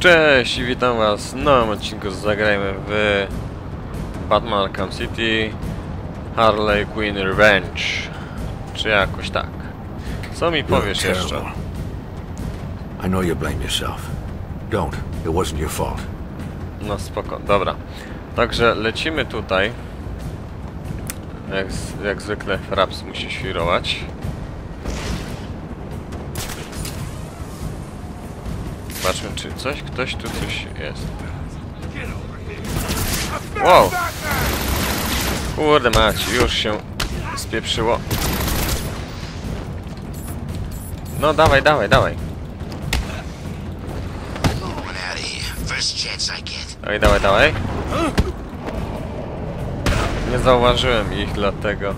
Cześć i witam was w nowym odcinku Zagrajmy w Batman Arkham City Harley Quinn Revenge Czy jakoś tak Co mi powiesz jeszcze? I know you blame yourself. Don't. It wasn't your fault. No spoko, dobra Także lecimy tutaj Jak, jak zwykle Fraps musi świrować Zobaczmy czy coś, ktoś tu coś jest Wow Kurde mać, już się spieprzyło No dawaj, dawaj, dawaj. Dawaj, dawaj, dawaj. Nie zauważyłem ich, dlatego...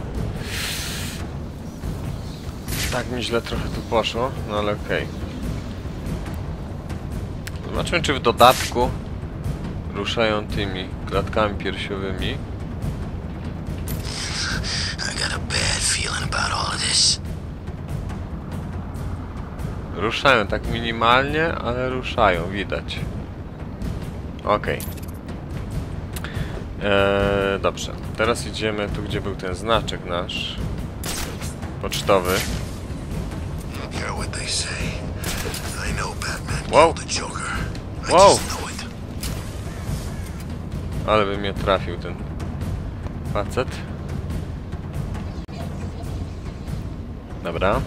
Tak mi źle trochę tu poszło, no ale okej. Zobaczmy, czy w dodatku ruszają tymi klatkami piersiowymi. Ruszają tak minimalnie, ale ruszają, widać. Okej. Eee, dobrze. Teraz idziemy tu, gdzie był ten znaczek nasz. Pocztowy. Don't it. Ale by mnie trafił ten facet. Dobra.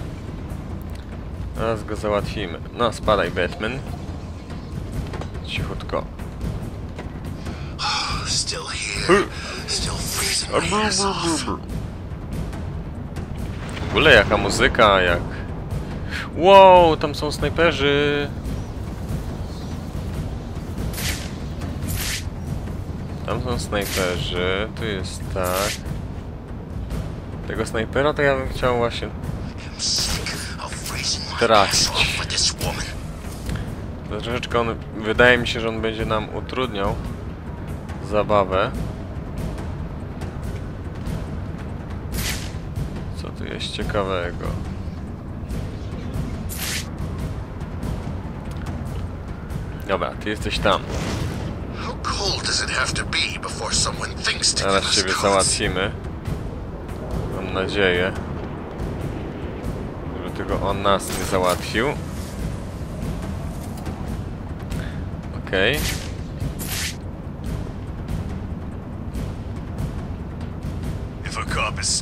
Teraz go załatwimy. No, spadaj, Batman. Cichutko. Still here. Still. W ogóle jaka muzyka, jak... Wow, tam są snajperzy! Tam są snajperzy, tu jest tak... Tego snajpera to ja bym chciał właśnie. To troszeczkę on, wydaje mi się, że on będzie nam utrudniał zabawę. Co tu jest ciekawego? Dobra, ty jesteś tam. Zaraz us ciebie załatwimy. Mam nadzieję, że tylko on nas nie załatwił. Okej. If a cop is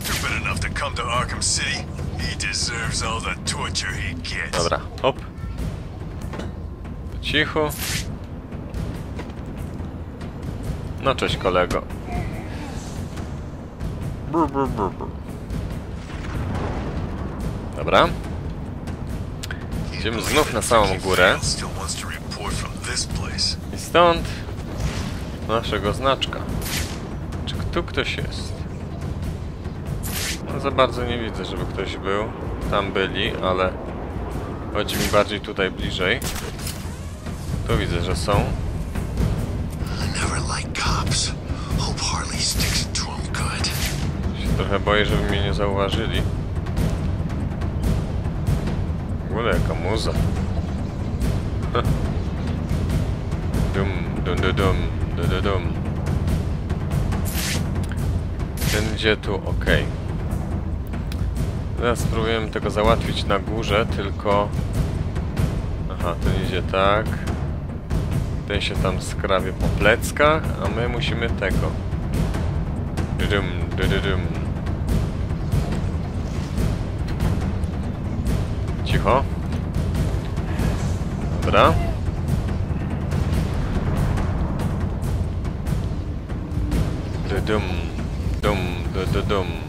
No cześć kolego. Brr, brr, brr, brr. Dobra. Idziemy znów na samą górę. I stąd naszego znaczka. Czy tu ktoś jest? No za bardzo nie widzę, żeby ktoś był. Tam byli, ale chodzi mi bardziej tutaj bliżej. Tu widzę, że są. Liked cops. Hope Harley sticks to 'em good. Się trochę boję, żeby mnie nie zauważyli. W jaka muza. Dum, dum, dum, dum, dum, dum, tu, ok. Teraz spróbujemy tego załatwić na górze, tylko... Aha, ten idzie tak. Ten się tam skrawia po pleckach, a my musimy tego. Dudum, dududum. Cicho. Dobra. Dudum, dum, dududum. Nie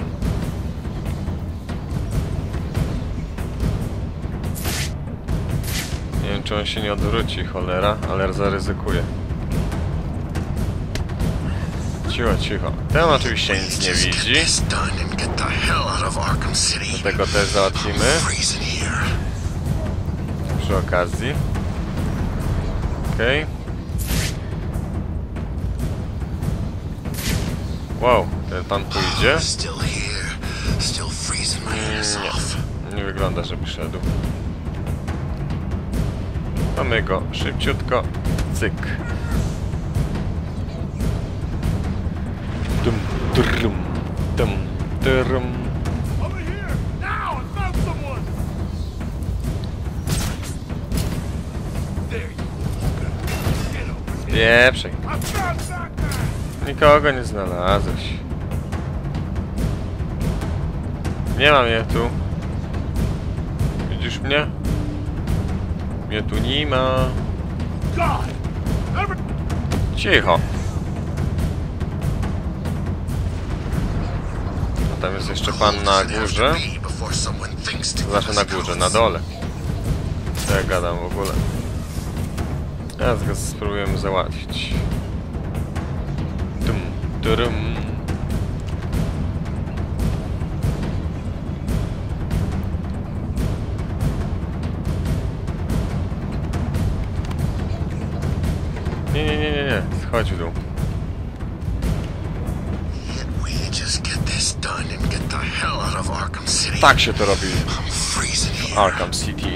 czy on się nie odwróci, cholera, ale zaryzykuje. Cicho, cicho. Ten oczywiście nic nie widzi. this done and get the hell out of Arkham City. Tego też załatwimy przy okazji. Okej. Wow, ten pan ears Nie. Nie wygląda, żeby szedł. Mamy go szybciutko. Cyk. Dum, drum, dum, drum. Pieprzej. Nikogo nie znalazłeś. Nie ma mnie tu. Widzisz mnie? Mnie tu nie ma. Cicho. A tam jest jeszcze pan na górze. Znaczy na górze, na dole. Co ja gadam w ogóle? Teraz go spróbujemy załatwić. Tum, turum. Nie, nie, nie, nie, nie. Schodź w dół. Tak się to robi w. Arkham City.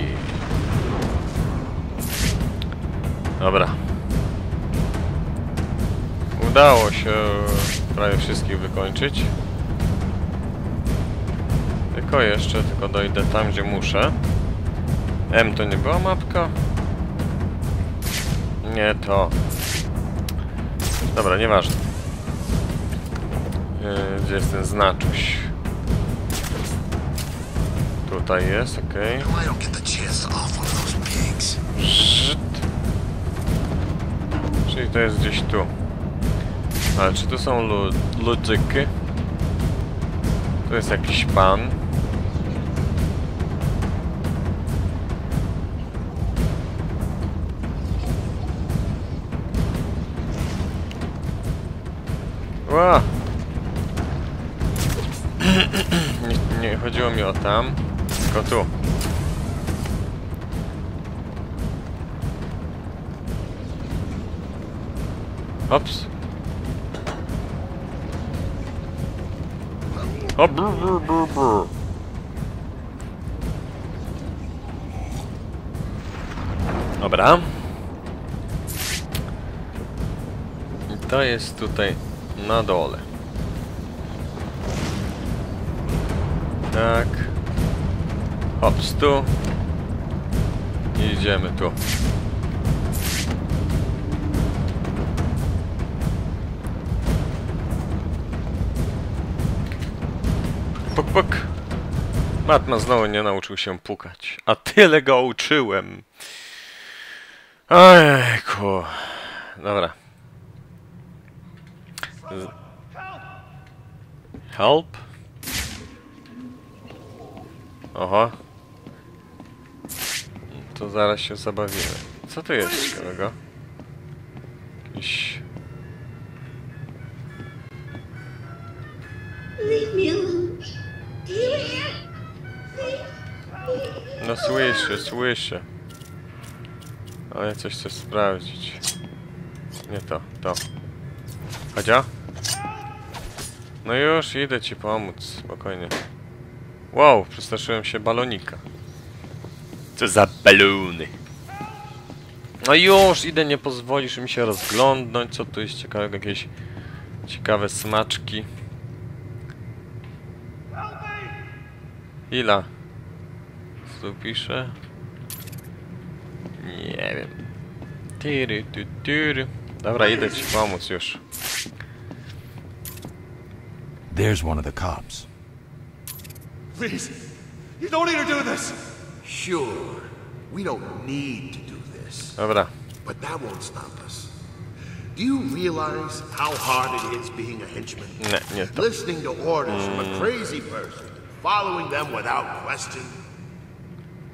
Dobra. Udało się prawie wszystkich wykończyć. Tylko jeszcze, tylko dojdę tam, gdzie muszę. M to nie była mapka? Nie to. Dobra, nieważne. Yy, Gdzie jest ten znaczuś? Tutaj jest, okej. No, pigs. Żyd. Czyli to jest gdzieś tu. Ale czy to są lu ludyki? Tu jest jakiś pan. Ła! nie, nie chodziło mi o tam, tylko tu. Ops. O, brr, brr, brr, brr. Dobra. I to jest tutaj na dole. Tak. Hops tu. I idziemy tu. Puk, puk. Batman znowu nie nauczył się pukać. A tyle go uczyłem. Ojku. Dobra. Help? Oho. To zaraz się zabawimy. Co tu jest ciekawego? Jakiś... No słyszę, słyszę. Ale coś chcę sprawdzić. Nie to, to. Chodzia? No już, idę ci pomóc, spokojnie. Wow, przestraszyłem się balonika. Co za balony? No już, idę, nie pozwolisz mi się rozglądnąć, co tu jest ciekawego, jakieś ciekawe smaczki. Ila? Co tu pisze? Nie wiem. Tyry, ty, tyry. Dobra, idę ci pomóc już. There's one of the cops. Please! You don't need to do this! Sure, we don't need to do this, Dobra. but that won't stop us. Do you realize how hard it is being a henchman? Nie, nie to. Listening to orders from a crazy person, following them without question?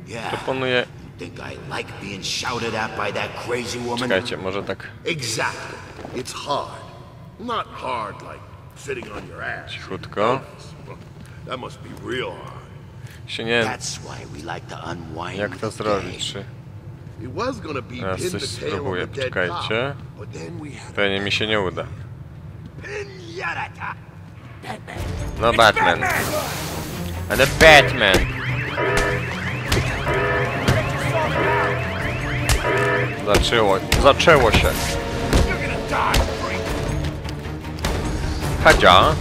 Yeah. Proponuję... Think I like being shouted at by that crazy woman? Czekajcie, może tak Exactly. It's hard. Not hard like sitting on your ass. cichutko. That must be real hard. Się nie... That's why we like to unwind. Jak to with zrobić? Czy... It was gonna be Teraz pin coś the tail spróbuję, of the dead poczekajcie. cop, but then we had Pewnie mi się nie uda. No Batman. Ale Batman! Zaczęło, zaczęło się. Hadzia.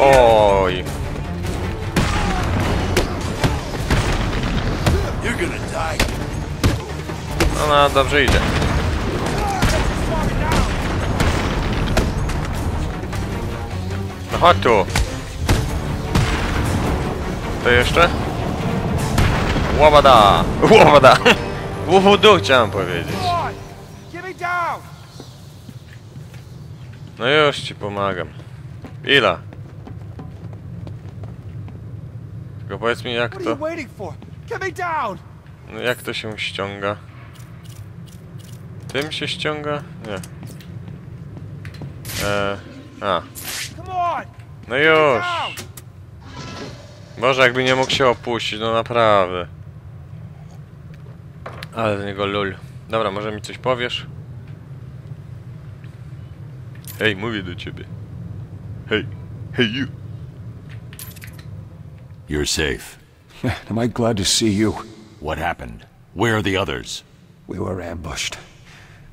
Oj. No, no, dobrze idzie. No chodź tu. To jeszcze? Łobada! Łobada! Łubudu chciałem powiedzieć. No już ci pomagam. Ila? Tylko powiedz mi jak to... No jak to się ściąga? Tym się ściąga? Nie. Eee, a. No już! Boże, jakby nie mógł się opuścić, no naprawdę. Ale z niego lul. Dobra, może mi coś powiesz? Hej, mówię do ciebie. Hey, hey you. You're safe. Am I glad to see you? What happened? Where are the others? We were ambushed.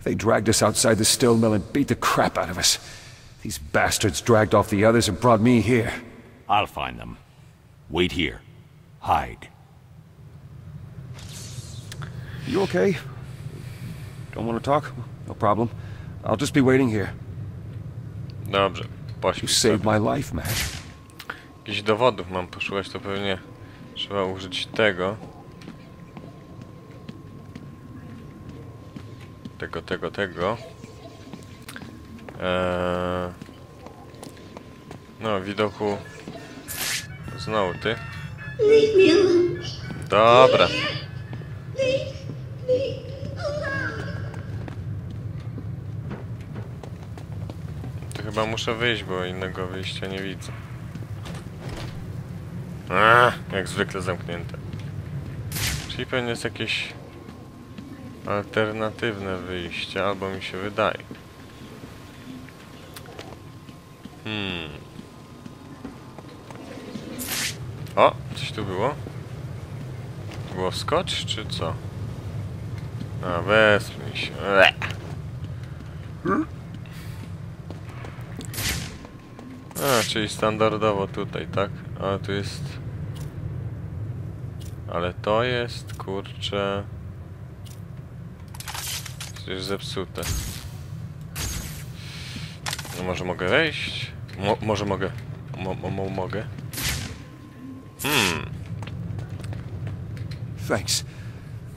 They dragged us outside the still mill and beat the crap out of us. These bastards dragged off the others and brought me here. I'll find them. Wait here. Hide. You okay? Don't want to talk? No problem. I'll just be waiting here. Dobrze, You pośpisz saved sobie. my life, man. Jakichś dowodów mam poszukać, to pewnie trzeba użyć tego. Tego, tego, tego. Eee... No, widoku... Znowu ty. Dobra. Chyba muszę wyjść, bo innego wyjścia nie widzę. A, jak zwykle zamknięte. Czyli pewnie jest jakieś alternatywne wyjście, albo mi się wydaje. Hmm. O, coś tu było? Było skocz, czy co? A, wespnij się. Ble. A, czyli standardowo tutaj, tak? Ale tu jest... Ale to jest, kurczę... Przecież zepsute. No może mogę wejść? Mo może mogę... Mo mo mo mogę? Hmm... Thanks.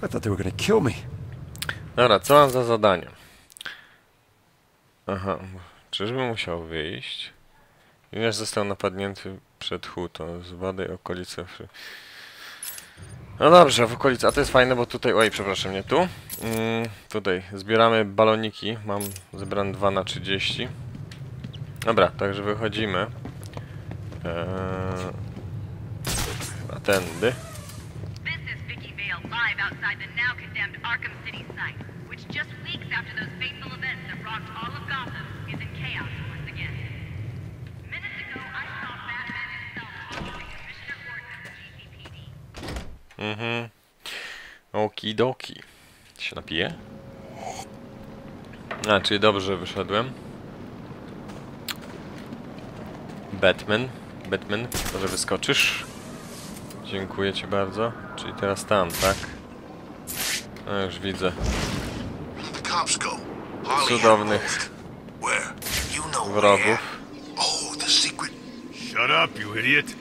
I thought they were gonna kill me. Dobra, co mam za zadanie? Aha, czyżby musiał wyjść? Ponieważ został napadnięty przed hutą, zbadaj okolice... No dobrze, w okolicy, a to jest fajne, bo tutaj, oj, przepraszam, nie tu. Mm, tutaj zbieramy baloniki, mam zebrane 2 na 30. Dobra, także wychodzimy. Eee, chyba tędy. Which just weeks after those fateful events that rocked all of Gotham is in chaos Mhm. Okidoki. Się napiję? A, czyli dobrze że wyszedłem. Batman. Batman, może wyskoczysz? Dziękuję ci bardzo. Czyli teraz tam, tak? No już widzę. Cudownych wrogów. Oh. Shut up, you idiot.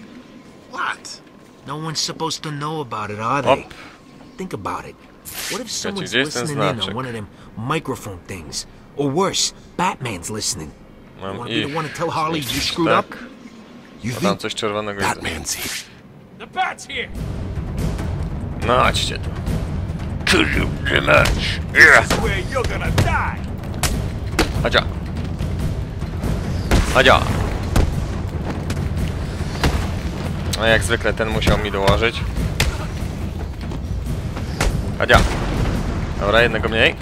What? No one's supposed to know about it, are they? Hop. Think about it. What if someone's gdzie jest ten listening in on one of them microphone things? Or worse, Batman's listening. You wanna be the one to tell Harley you screwed tak? up? You A tam think coś czerwonego jest. Batman's here. the bat's here? No chodźcie tu. Kurwa mać. Yeah. Where you're gonna die? Hadzia. Hadzia. No jak zwykle ten musiał mi dołożyć. Hadzia. Dobra, jednego mniej.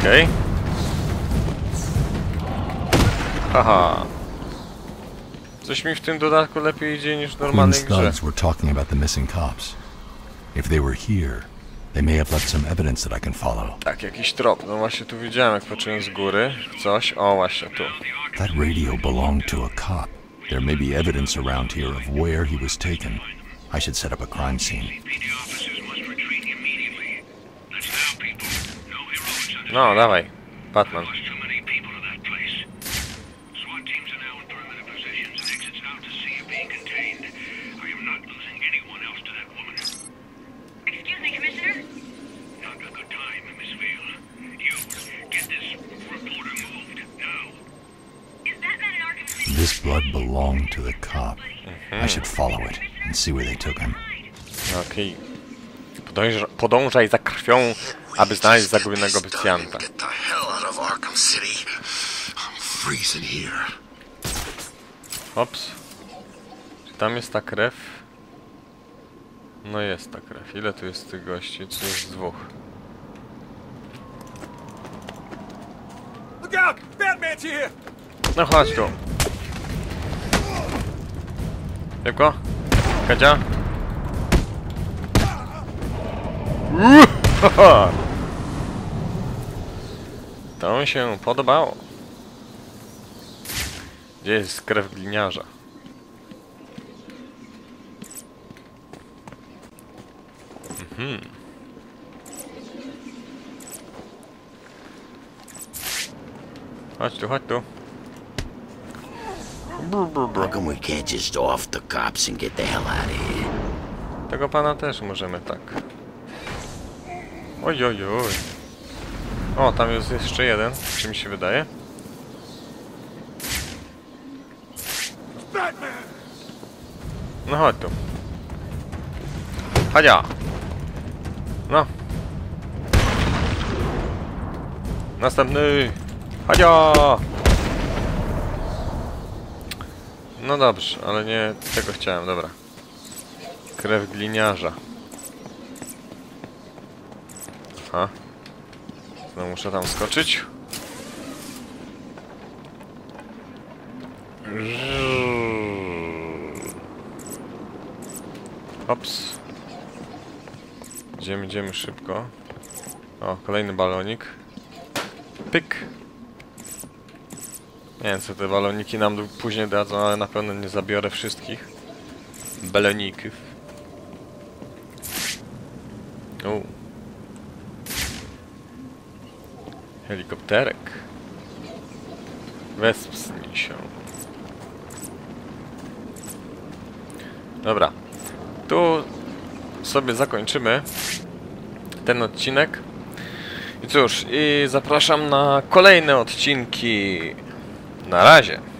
Okej. Haha. Coś mi w tym dodatku lepiej idzie niż normalnej grze. were talking about the missing cops. If they were here, they may have left some evidence that I can follow. Tak, jakiś trop. No właśnie tu widziałem, jak patrzyłem z góry. Coś. O, właśnie tu. That radio belonged to a cop. There may be evidence around here of where he was taken. I should set up a crime scene. No, dawaj. Batman. Excuse me, Commissioner? Is that man in Arkham City? This blood belonged to the cop. I should follow it and see where they took him. Okej. Podążaj, podążaj za krwią, aby znaleźć zagubionego policjanta. Get the hell out of Arkham City. I'm freezing here. Ops. Czy tam jest ta krew? No jest ta krew. Ile tu jest tych gości? Czy jest dwóch? Look out! Batman's here! No chodź tu. Szybko. Kadzia. To mi się podobało. Gdzie jest krew gliniarza? Mhm. Chodź tu, chodź tu. How come we can't just off the cops and get the hell out of here? Tego pana też możemy tak. Oj, oj, oj. O, tam jest jeszcze jeden, czy mi się wydaje? No chodź tu. Chadzia! No. Następny! Chadzia! No dobrze, ale nie tego chciałem, dobra. Krew gliniarza. Aha. No muszę tam skoczyć. Ops. Idziemy, idziemy szybko. O, kolejny balonik. Pyk. Nie wiem co te baloniki nam później dadzą, ale na pewno nie zabiorę wszystkich. Baloników. O. Helikopterek. Wespnij się. Dobra. Tu sobie zakończymy ten odcinek. I cóż, i zapraszam na kolejne odcinki. Na razie.